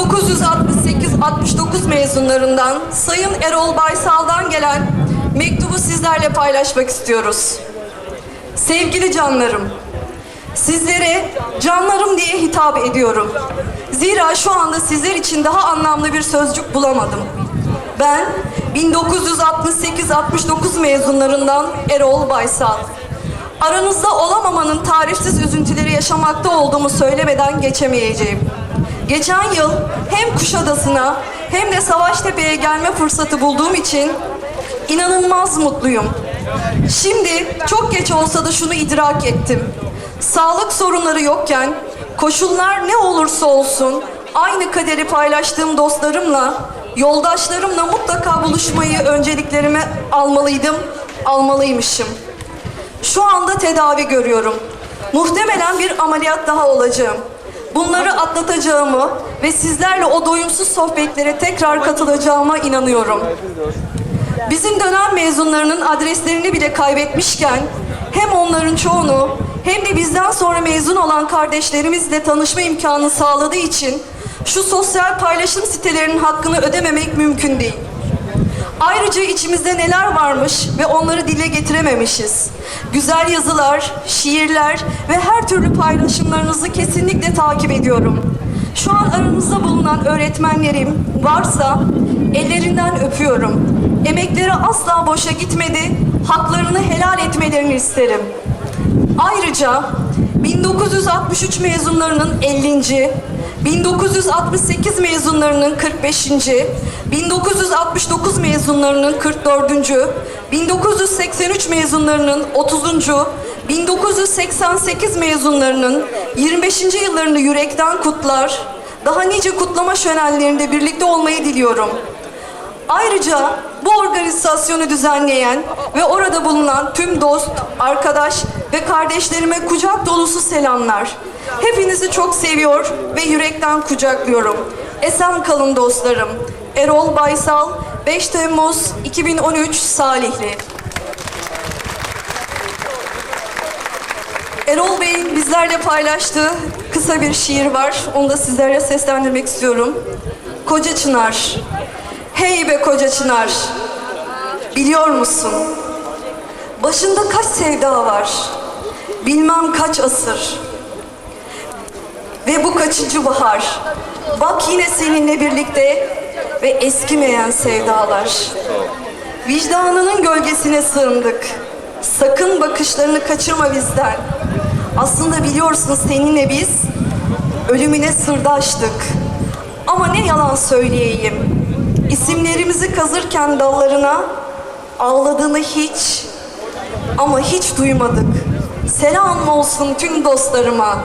1968-69 mezunlarından Sayın Erol Baysal'dan gelen mektubu sizlerle paylaşmak istiyoruz. Sevgili canlarım, sizlere canlarım diye hitap ediyorum. Zira şu anda sizler için daha anlamlı bir sözcük bulamadım. Ben 1968-69 mezunlarından Erol Baysal. Aranızda olamamanın tarifsiz üzüntüleri yaşamakta olduğumu söylemeden geçemeyeceğim. Geçen yıl hem Kuşadası'na hem de Savaştepe'ye gelme fırsatı bulduğum için inanılmaz mutluyum. Şimdi çok geç olsa da şunu idrak ettim. Sağlık sorunları yokken koşullar ne olursa olsun aynı kaderi paylaştığım dostlarımla, yoldaşlarımla mutlaka buluşmayı önceliklerime almalıydım, almalıymışım. Şu anda tedavi görüyorum. Muhtemelen bir ameliyat daha olacağım. Bunları atlatacağımı ve sizlerle o doyumsuz sohbetlere tekrar katılacağıma inanıyorum. Bizim dönem mezunlarının adreslerini bile kaybetmişken hem onların çoğunu hem de bizden sonra mezun olan kardeşlerimizle tanışma imkanı sağladığı için şu sosyal paylaşım sitelerinin hakkını ödememek mümkün değil. Ayrıca içimizde neler varmış ve onları dile getirememişiz. Güzel yazılar, şiirler ve her türlü paylaşımlarınızı kesinlikle takip ediyorum. Şu an aranızda bulunan öğretmenlerim varsa ellerinden öpüyorum. Emekleri asla boşa gitmedi, haklarını helal etmelerini isterim. Ayrıca 1963 mezunlarının 50. 1968 mezunlarının 45. 1969 mezunlarının 44. 1983 mezunlarının 30. 1988 mezunlarının 25. yıllarını yürekten kutlar. Daha nice kutlama şölenlerinde birlikte olmayı diliyorum. Ayrıca bu organizasyonu düzenleyen ve orada bulunan tüm dost, arkadaş ve kardeşlerime kucak dolusu selamlar. Hepinizi çok seviyor ve yürekten kucaklıyorum. Esen kalın dostlarım. Erol Baysal, 5 Temmuz 2013 Salihli. Erol Bey'in bizlerle paylaştığı kısa bir şiir var. Onu da sizlere seslendirmek istiyorum. Koca Çınar. Hey be koca Çınar. Biliyor musun? Başında kaç sevda var? Bilmem kaç asır. Ve bu kaçıncı bahar? Bak yine seninle birlikte ve eskimeyen sevdalar. Vicdanının gölgesine sığındık. Sakın bakışlarını kaçırma bizden. Aslında biliyorsun seninle biz ölümüne sırdaştık. Ama ne yalan söyleyeyim. İsimlerimizi kazırken dallarına ağladığını hiç ama hiç duymadık. Selam olsun tüm dostlarıma.